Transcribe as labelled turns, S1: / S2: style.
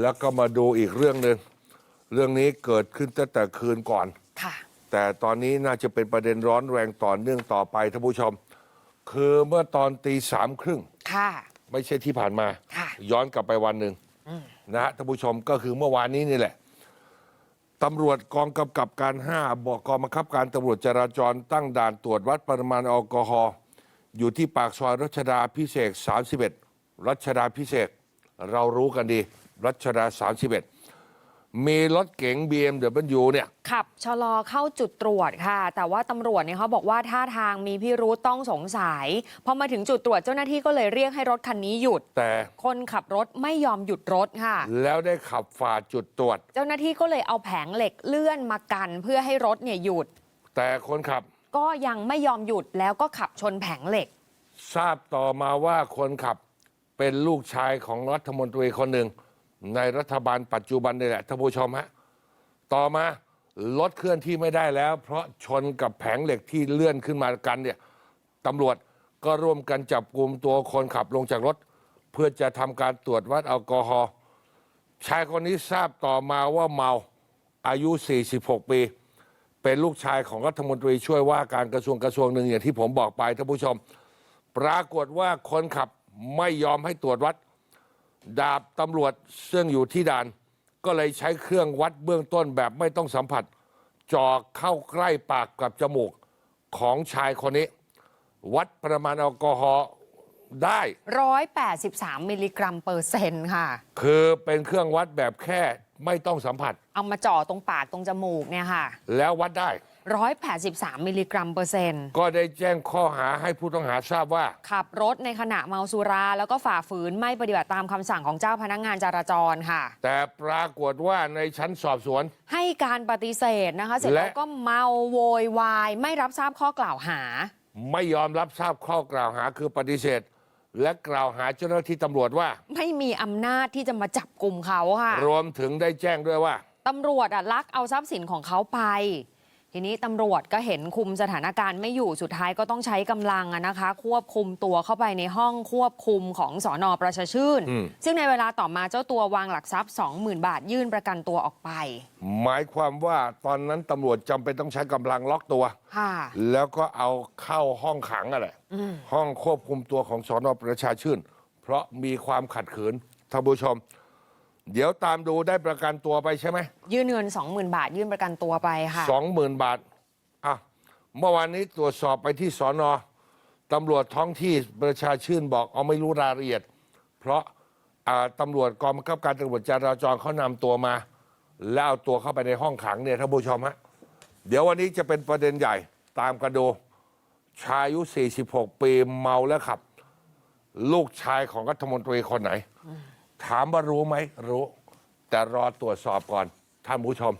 S1: แล้วก็มาดูอีกเรื่องหนึ่งเรื่องนี้เกิดขึ้นตั้งแต่คืนก่อน
S2: ค่ะ
S1: แต่ตอนนี้น่าจะเป็นประเด็นร้อนแรงต่อเนื่องต่อไปท่านผู้ชม คือเมื่อตอนตีสามครึ่ง
S2: ค่ะ
S1: ไม่ใช่ที่ผ่านมา
S2: ค่ะ
S1: ย้อนกลับไปวันหนึ่งนะฮะท่านผู้ชมก็คือเมื่อวานนี้นี่แหละตำรวจกองกำกับการ 5บอกกองบังคับการตำรวจจราจรตั้งด่านตรวจวัดปริมาณแอลกอฮอล์อยู่ที่ปากซอยรัชดาพิเศษก31 รัชดาพิเศษกเรารู้กันดี รัชดา31 มีรถเก๋ง BMW เนี่ย
S2: ขับชะลอเข้าจุดตรวจค่ะ แต่ว่าตำรวจเนี่ยเขาบอกว่าท่าทางมีพิรุธต้องสงสัย พอมาถึงจุดตรวจเจ้าหน้าที่ก็เลยเรียกให้รถคันนี้หยุด
S1: แต่
S2: คนขับรถไม่ยอมหยุดรถค่ะ
S1: แล้วได้ขับฝ่าจุดตรวจ
S2: เจ้าหน้าที่ก็เลยเอาแผงเหล็กเลื่อนมากันเพื่อให้รถเนี่ยหยุด
S1: แต่คนขับ
S2: ก็ยังไม่ยอมหยุดแล้วก็ขับชนแผงเหล็ก
S1: ทราบต่อมาว่าคนขับเป็นลูกชายของรัฐมนตรีคนหนึ่ง ในรัฐบาลปัจจุบันนี่แหละท่านผู้ชมฮะต่อมารถเคลื่อนที่ไม่ได้แล้ว เพราะชนกับแผงเหล็กที่เลื่อนขึ้นมากันเนี่ยตำรวจก็ร่วมกันจับกลุ่มตัวคนขับลงจากรถ เพื่อจะทำการตรวจวัดแอลกอฮอล์ชายคนนี้ทราบต่อมาว่าเมาอายุ 46 ปี เป็นลูกชายของรัฐมนตรีช่วยว่าการกระทรวงกระทรวงหนึ่งอย่างที่ผมบอกไปท่านผู้ชม ปรากฏว่าคนขับไม่ยอมให้ตรวจวัด ดาบตำรวจซึ่งอยู่ที่ด่าน ก็เลยใช้เครื่องวัดเบื้องต้นแบบไม่ต้องสัมผัสจ่อเข้าใกล้ปากกับจมูกของชายคนนี้ วัดปริมาณแอลกอฮอล์ได้
S2: 183 มิลลิกรัมเปอร์เซ็นต์ค่ะ
S1: คือเป็นเครื่องวัดแบบแค่ไม่ต้องสัมผัส
S2: เอามาจ่อตรงปากตรงจมูกเนี่ยค่ะ
S1: แล้ววัดได้
S2: 183 มิลลิกรัมเปอร์เซ็นต์
S1: ก็ได้แจ้งข้อหาให้ผู้ต้องหาทราบว่า
S2: ขับรถในขณะเมาสุรา แล้วก็ฝ่าฝืนไม่ปฏิบัติตามคำสั่งของเจ้าพนักงานจราจรค่ะ
S1: แต่ปรากฏว่าในชั้นสอบสวน
S2: ให้การปฏิเสธนะคะ เสร็จ
S1: และ
S2: แล้วก็เมาโวยวาย ไม่รับทราบข้อกล่าวหา
S1: ไม่ยอมรับทราบข้อกล่าวหาคือปฏิเสธ และกล่าวหาเจ้าหน้าที่ตำรวจว่า
S2: ไม่มีอำนาจที่จะมาจับกลุ่มเขาค่ะ
S1: รวมถึงได้แจ้งด้วยว่า
S2: ตำรวจอะลักเอาทรัพย์สินของเขาไป ทีนี้ตำรวจก็เห็นคุมสถานการณ์ไม่อยู่สุดท้ายก็ต้องใช้กำลังอะนะคะ ควบคุมตัวเข้าไปในห้องควบคุมของสอนอประชาชื่น
S1: อืม
S2: ซึ่งในเวลาต่อมาเจ้าตัววางหลักทรัพย์ 20,000 บาทยื่นประกันตัวออกไป
S1: หมายความว่าตอนนั้นตำรวจจำเป็นต้องใช้กำลังล็อกตัว
S2: ค่ะ
S1: แล้วก็เอาเข้าห้องขังอะไรห้องควบคุมตัวของสอนอประชาชื่น เพราะมีความขัดขืนท่านผู้ชม เดี๋ยวตามดูได้ประกันตัวไปใช่ไหม
S2: ยื่นเงิน 20,000 บาท ยื่นประกันตัวไปค่ะ
S1: สองหมื่นบาทอะเมื่อวานนี้ตรวจสอบไปที่สอนอตำรวจท้องที่ประชาชื่นบอกเอาไม่รู้รายละเอียด เพราะอ่าตำรวจกองบังคับการตำรวจจราจรเขานำตัวมา แล้วเอาตัวเข้าไปในห้องขังเนี่ยท่านผู้ชมฮะเดี๋ยววันนี้จะเป็นประเด็นใหญ่ตามกันดู ชายอายุ 46 ปีเมาแล้วขับ ลูกชายของรัฐมนตรีคนไหน ถามว่ารู้ไหมรู้ แต่รอตรวจสอบก่อนท่านผู้ชม